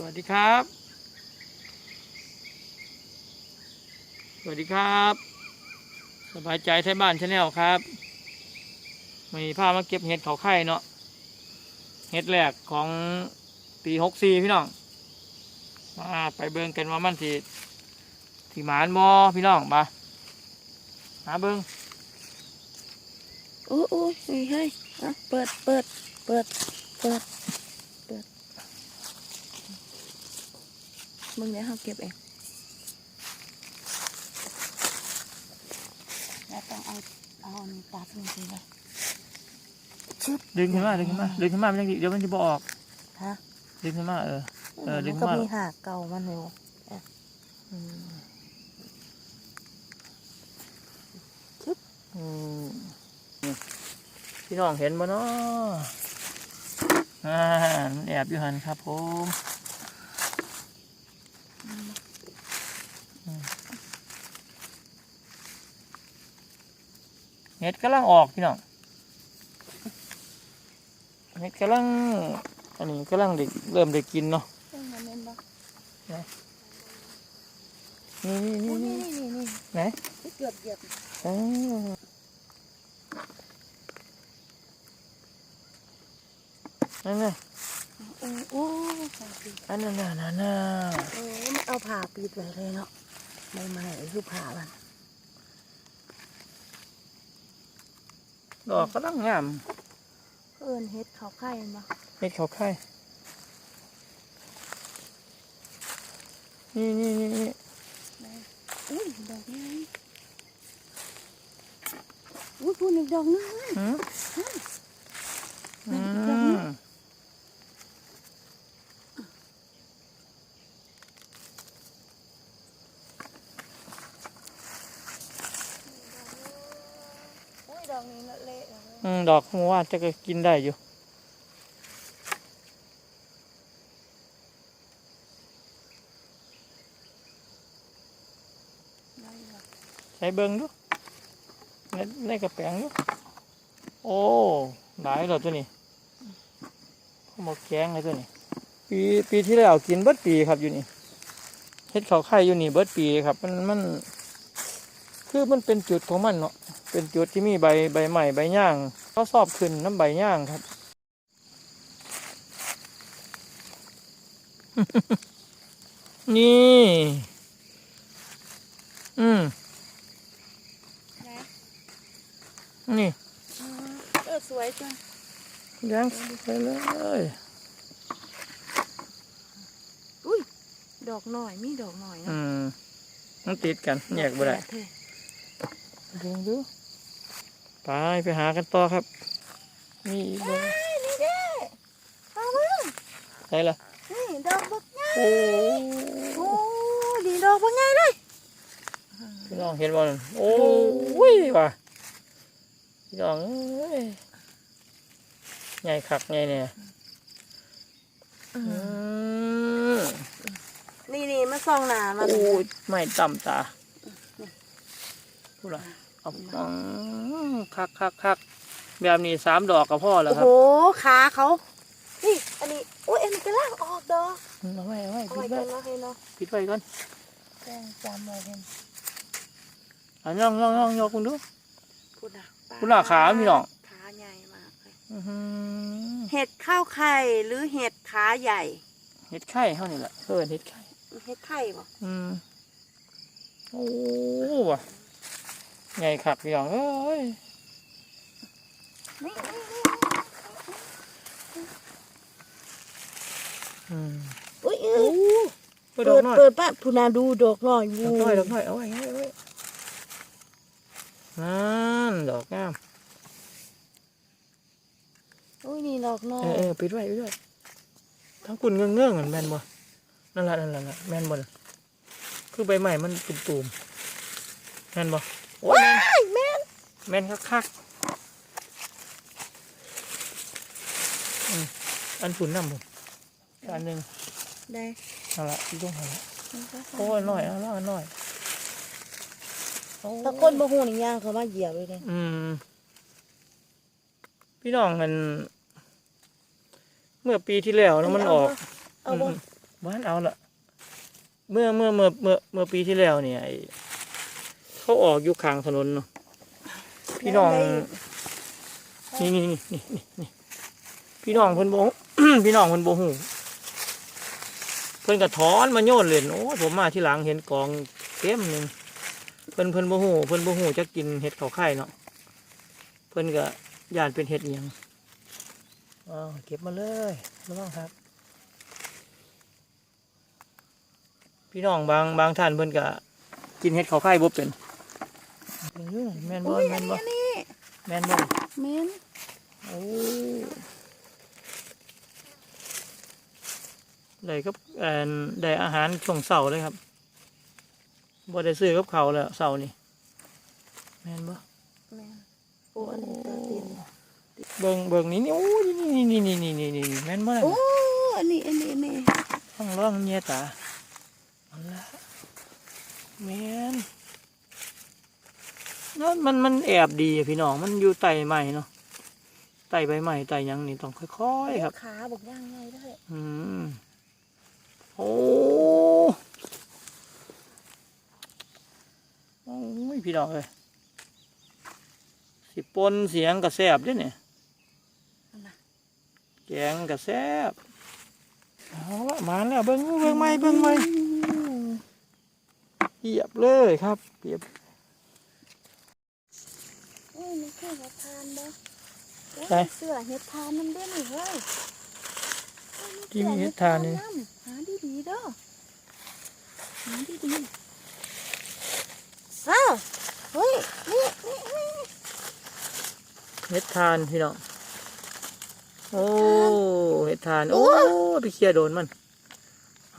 สวัสดีครับ สวัสดีครับ สบายใจไทยบ้านชาแนลครับมีพามาเก็บเห็ดเขาไข่เนาะเห็ดแรกของปีหกสี่พี่น้องมาไปเบิ่งกันว่ามันสิที่หมานบอพี่น้องมาหาเบิ่งโอ้โอ้ยเฮ้ยเปิดเปิดเปิดเปิด มึงเดี๋ยวเขาเก็บเองแล้วต้องเอาเอาอันนี้ตัดลงไปเลยชึบดึงขึ้นมาดึงขึ้นมาดึงขึ้นมามันยังดีเดี๋ยวมันจะบออกฮะดึงขึ้นมาเออเออดึมังนก็มามีมีหากเก่ามันอยู่อะอืมอืมพี่น้องเห็นบ่เนาะอ่ามันแอบอยู่หันครับผมอืม เห็ดกำลังออกพี่น้องเห็ดกำลัง อันนี้กำลังเด็กเริ่มได้กินเนาะเอ้ยมันเล่นบ่นี่นี่โอ้นี่นี่นี่นี่นี่ไหนนี่เกือบเหยียบอ่านั่นไงโอ้โอ้สาธุอันนั้นน่ะนั่นน่ะเออมันเอาผ่าปิดไว้เลยเนาะไม่ไม่คือผ่ามัน ดอกก็ต้องงามเอินเฮ็ดเขาไข่มาเม็ดเขาไข่นี่นี่นี่นี่อุ้ยดอกนี้อุ้ยพูดอีกดอกนึงหืมอืม อุ้ยดอกนี้เละๆเลยอืมดอกมัวาจะก็กินได้อยู่ ได้เหรอใช้เบิ้งดูในในกระแปงดูโอ้ หลายแล้วตัวนี้พวกหมกแกงเลยตัวนี้ ปีปีที่แล้วกินเบิดปีครับอยู่นี่เฮ็ดเขาไข่อยู่นี่เบิดปีครับ มันมัน คือมันเป็นจุดของมันเนาะ เป็นจุดที่มีใบใบใหม่ใบย่างเขาสอบขึ้นน้ำใบย่างครับ นี่ อืมนะนี่อ๋อเออสวยจังย่างไปเลยอุ้ยดอกหน่อยมีดอกหน่อยอืเนาะมมันติดกันแยกบ่ได้เท่ดูดู ไปไปหากันต่อครับ นี่อีกเลยนี่เด้เอามาใช่ละนี่ดอกบักใหญ่โอ้โอ้ดีดอกบักใหญ่เลยพี่น้องเห็นบ่นั่นโอ้ยว่ะพี่น้องเอ้ยใหญ่คักใหญ่เนี่ยอืมนี่นี่มาส่องหนามาโอ้ยไม่ต่ำตาพูดละเอาอืมคักคักคักแบบนี้สามดอกกับพ่อแล้วโอ้ครัโหบขาเขา นี่ อันนี้โอ้ยอันนี้กำลังออกดอกเอาไว้เอาไว้เอาปิไว้ดไว้กันเนาะให้เนาะปิดไว้ก่อนแจ้งจำไว้กันอะย่องย่องย่องย่องคุณดูพูดนะปลพูดน่ะขาพี่น้องขาใหญ่มากเลยอื้อหือเห็ดข้าวไข่หรือเห็ดขาใหญ่ เห็ดไข่เท่านี้แหละเพื่อนเห็ดไข่เห็ดไข่บ่อืมโอ้ว่ะ ใหญ่คักพี่น้องเอ้ยนี่นี่นี่อืมอุ้ยเอโอ้อเปิดดอกหน่อยเปิดป้าพูนาดูดอกหน่อยดอกหน่อยดอกหน่อยเอาไว้เอาไว้เอาไว้นั่นดอกงามอุ้ยนี่ดอกหน่อเอยอเออปิดไว้ปิดไว้ทั้งกุนเงื่องเงื่องเหมือนแมนบ่นั่นละนั่นละนั่นละแมนบ่ล่ะคือใบใหม่มันตุ่มๆแมนบ่โอ้ย ว้ายแม่นแมนคักคักๆอืมอันฝุ่นน้ำผมอันหนึ่งได้เอาละที่ต้องเอาละโอ้ยหน่อยเอาละหน่อยโอ้ถ้าคนบ่ฮู้นี่ย่างเขามาเหยียบเลยเนี่ยอืม พี่น้องกัน เมื่อปีที่แล้วนะมันออกเอาบ่อืมบ้านเอาละเมื่อเมื่อเมื่อเมื่อเมื่อปีที่แล้วเนี่ยไอ้ เขาออกอยู่ข้างถนนเนาะพี่น้องนี่นี่นี่นี่นี่พี่น้องเพิ่นโบพี่น้องเพิ่นโบหูเพิ่นกระถอนมาโยนเล่นโอ้ผมมาที่หลังเห็นกองเต็มหนึ่งเพิ่นเพิ่นโบหูเพิ่นโบหูจะกินเห็ดเขาไข่เนาะเพิ่นก็ย่านเป็นเห็ดอิหยังอ๋อเก็บมาเลยระวังครับ พี่น้องบางบางท่านเพิ่นก็กินเห็ดเขาไข่บ่เป็น แม่นบ่อุ้ยแม่อันนบ่นี้แม่นบ่เมนโอ้ได้กับเอ่อได้อาหารช่วงเสาร์เลยครับบ่ได้ซื้อกับเขาวแล้วเสาร์นี่แม่นบ่แมนโอ้อันนี้ตาตีนเบิ่งเบิ่งนี่นี่โอ้ยนี่นี่นี่นี่นี่นี่นี่แม่นบ่ล่ะโอ้อันนี้อันนี้อันนี้ฟังร้องเงียตาอันละแม่น นั่นมันมันแอบดีอะพี่น้องมันอยู่ใต้ไม้เนาะใต้ใบไม้ใต้หยังนี่ต้องค่อยๆครับขาบอกย่างไงได้อืมโอ้โอ้ยพี่น้องเลยสิปนเสียงกระแซบด้วยเนี่ยนั่นน่ะแกงกระแซบเอาละมาแล้วเบิ้งเบิ้งไม่เบิ้งไม่เปียบเลยครับเปียบ โอ้ยนี่คือเห็ดทานบ่โอ้ยใช่ เสื้อเห็ดทานมันด้วยนี่เฮ้ยที่มีเห็ดทานนี่หาดีดีๆเด้อหาดีดีๆอ้าวเฮ้ยนี่นี่นี่เห็ดทานพี่น้องโอ้เห็ดทานโอ้ไปเคลียร์โดนมัน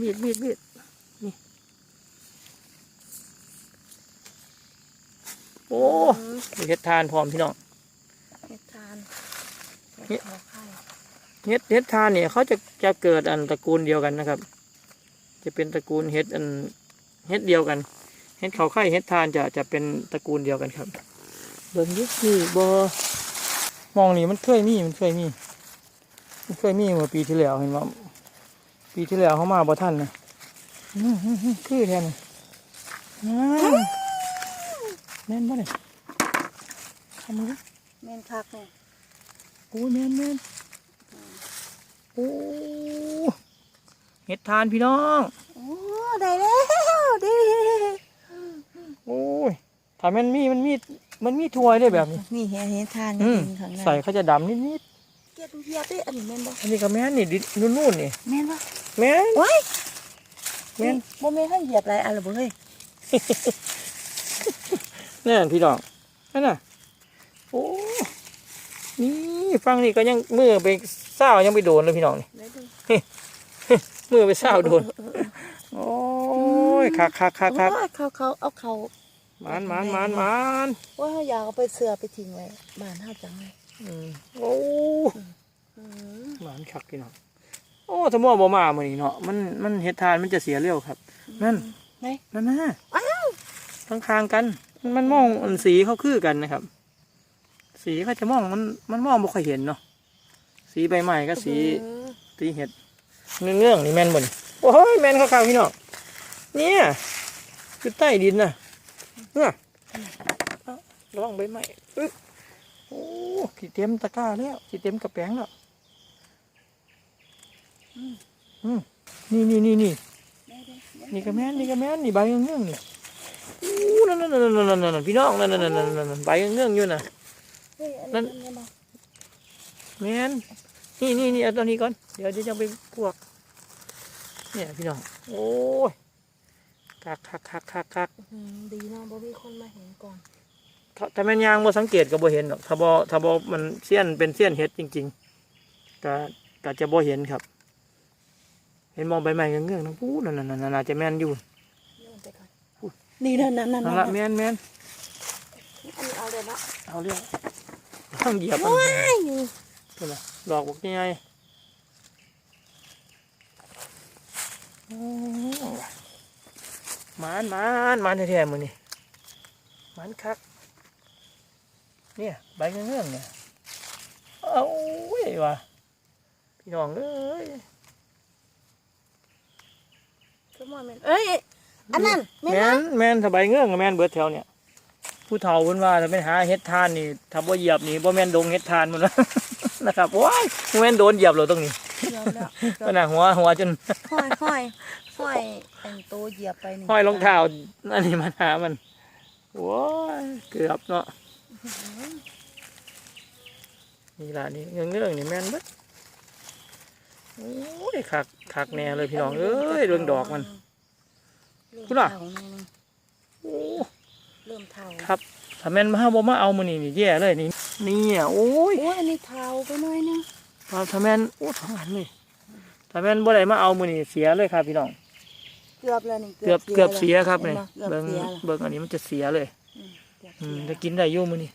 มีดมีดมีด โอ้มีเห็ดทานพร้อมพี่น้องเห็ดทานเห็ดขอไข่เห็ดเห็ดทานเนี่ยเขาจะจะเกิดอันตระกูลเดียวกันนะครับ จะเป็นตระกูลเห็ดอันเห็ดเดียวกันเห็ดเขาไข่เห็ดทานจะจะเป็นตระกูลเดียวกันครับเบิ่งยุคนี่บอมองนี่มันเคยมีมันเคยมีมันเคยมีเมื่อปีที่แล้วเห็นว่าปีที่แล้วเขามาบ่ท่านนะอื้อหือหือคือแทนนะอ้าว แม่นบ่เนี่ยทำมือเมนคักเนี่ยโอ้ยแม่นแม่นโอ้เห็ดทานพี่น้องโอ้ได้แล้วดีโอ้ยถ้ามันมีมันมีมันมีถ้วยได้วยแบบนี้นี่เห็ดเห็ดทานอืมจริงๆข้างในใส่เขาจะดำนิดเกล็ดเหียบดิอันนี้แม่นบ่ๆอันนี้ก็แม่นนี่ดินุ่นๆนี่แม่นบ่แม่นว้ายแม่นบ่แม่นให้เหยียบหลายอันละบ่เฮ้ย นั่นพี่น้องนั่นน่ะโอ้นี่ฟังนี่ก็ยังมือไปเศร้ายังไปโดนเลยพี่น้องนี่ได้ดูมือไปเศร้าโดนโอ้ยคักคักคักคักโอ้ยเขาเขาเอาเขาหมานหมานหมานหมานว่าอยากเอาไปเสือไปทิ้งไว้บ้านเฮาจังเลยอืมโอ้อืมหมานคักพี่น้องโอ้ถ้ามั่วบ่มามื้อนี้เนาะมันมันเฮ็ดทานมันจะเสียเร็วครับ นั่นไหนนั่นนะอ้าวทั้งคางๆกัน มันมองอันสีเขาคือกันนะครับ สีเขาจะมองมันมันมองบ่ค่อยเห็นเนาะสีใบไม้ก็สีเออสีเห็ดเงื่องๆนี่แม่นบ่นโอ้ยแม่นเขาๆพี่น้องเนี่ยคือใต้ดินนะเนี่ยเอาระวังใบไม้อึ๊บโอ้สีเต็มตะกร้าแล้วสีเต็มกระแป้งแล้วอืมนี่นี่นี่นี่ได้ได้ได้นี่ก็แม่นนี่ก็แม่นนี่ใบเงื่องๆนี่อู้ นั่นนั่นนั่นนั่นพี่น้องนั่นนั่นนั่นนั่นใบเงื่องอยู่น่ะเฮ้ยอันนั่นี้นมันบ่แม่นนี่นี่นี่เอาตัวนี้ก่อน เดี๋ยวเดี๋ยวจะไปพวก เนี่ยพี่น้อง โอ้ยคักคักคักคักคักดีเนาะบ่มีคนมาเห็นก่อนถ้าแม่นยางบ่สังเกตก็บ่เห็นหรอกถ้าบ่ถ้าบ่มันเสี้ยนเป็นเสี้ยนเห็ดจริงๆก็ก็จะบ่เห็นครับ เห็นมองใบไม้เงื่องๆนะพูนั่นนั่นนั่นน่าจะแม่นอยู่โยนไปก่อน นี่นั่นนั่นนั่นนั่นนั่ละนแม่นแม่นอันนี้เอาเลยเนาะเอาเรื่องต้องเหยียบมันว้ายอยู่นี่นะดอกบอกยังไงโอ้หมานหมานหมานแท้ๆมือนี่หมานคัก เนี่ยใบเงื่องๆเนี่ยเอาเว้ยว่ะพี่น้องเอ้ยสมอนแม่นเอ้ย อันนั้นแม่นแม่นะนแม่นสบายเงื่องกับแม่นเบิดแถวเนี่ยผู้เฒ่าเพิ่นว่าถ้าเป็นหาเฮ็ดทานนี่ถ้าบ่เหยียบนี่บ่แม่นดงเฮ็ดทานหมดแล้ว นะครับว้ายบ่แม่นโดนเหยียบเลยตรงนี้เดี๋ยวแล้วก็น่ะหัวหัวจนห้อยห้อยห้อยแต่งโตวเหยียบไปนี่ห้อยรองเท้าอันนี้มันหามันโอ้ยเกือบเนาะนี่ล่ะนี่เงื่องเงื่องๆนี่แม่นเบิดโอ้ยคักคักแน่เลยพี่น้องเอ้ยเรื่องดอกมันเริ่ม คุณล่ะเฒ่าแน่นึงโอ้เริ่มเท่าครับถ้าแม่นมาบ่มาเอามื้อนี้นี่แย่เลยนี่นี่อะโอ้ยโอ้ยอันนี้เท่าไปหน่อยนึงถ้าถ้าแม่นโอ้สองอันเลยถ้าแม่นบ่ได้มาเอามื้อนี้เสียเลยครับพี่น้องเกือบแล้วนี่เกือบเกือบเสียครับห็นี่นบ่เกือบเบิ่งเสียแล้วเบิ่งอันนี้มันจะเสียเลยเกือบอืเสีมยจะกินได้อยู่มื้อนี้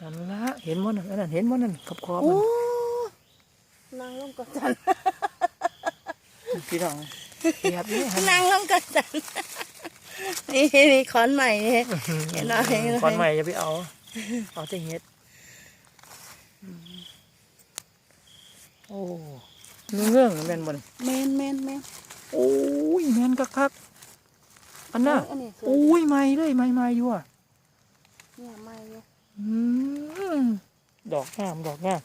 นั่นละเห็นบ่นั่นอันนั้นเห็นบ่นั่นขอบขอบโอ้มันนางลงกระจันพี่น้อง เสียบนี่หั่นนางลงกระจันนี่นี่ขอนใหม่นี่เห็นไหมเห็นไหมก่อนใหม่อย่าไปเอา เอาแต่เฮ็ดอืมโอ้เงื่องๆแม่นบ่นี่แมนแมนแมนโอ้ยแม่นคักๆอันน่ะอันนี้สวยโอ้ยใหม่เลยใหม่ๆอยู่อะเนี่ยใหม่เลยอืมดอกงามดอกงาม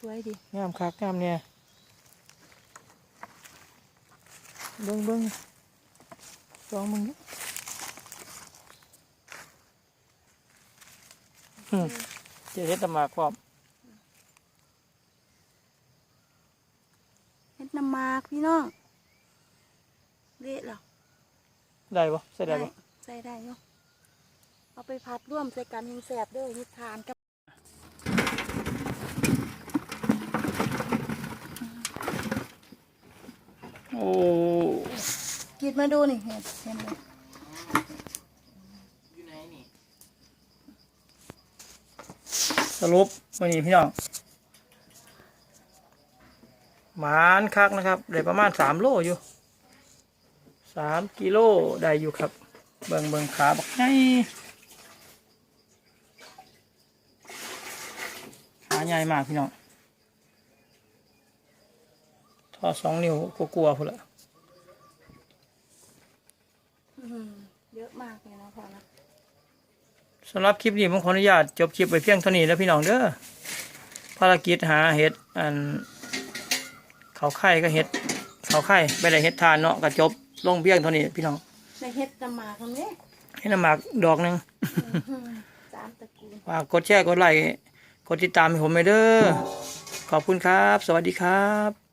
สวยดิงามคักงามเนี่ย เบิ้งเบิ้งลองมึงดิอืมเจะเฮ็ดตะหมากความเฮ็ดน้ำหมากพี่น้องเละแล้วได้ปะใส่ได้ปะใส่ได้เนาะเอาไปผัดร่วมใส่กันยิงแสบเด้อนิทานกับโอ้ิดมาดูนี่เห็นเห็นเลยสรุปวันนี้พี่น้องหมานคักนะครับได้ประมาณสามโลอยู่สามกิโลได้อยู่ครับ เบิงเบิงขาบักไงขาใหญ่มากพี่น้องทอดสองนิ้วกลัวๆพุ่นละ อื้อหือ เยอะมากเลยนะพอนะสำหรับคลิปนี้ผมขออนุญาตจบคลิปไปเพียงเท่านี้แล้วพี่น้องเด้อภารกิจหาเห็ดอันเขาไข่ก็เห็ดเขาไข่ไปได้เห็ดทานเนาะก็จบลงเพียงเท่านี้พี่น้องได้เฮ็ดน้ำหมากทำนี้ให้น้ำหมากดอกหนึ่งสามตระกูลฝากกดแชร์กดไลค์กดติดตามให้ผมไปเด้อขอบคุณครับ สวัสดีครับ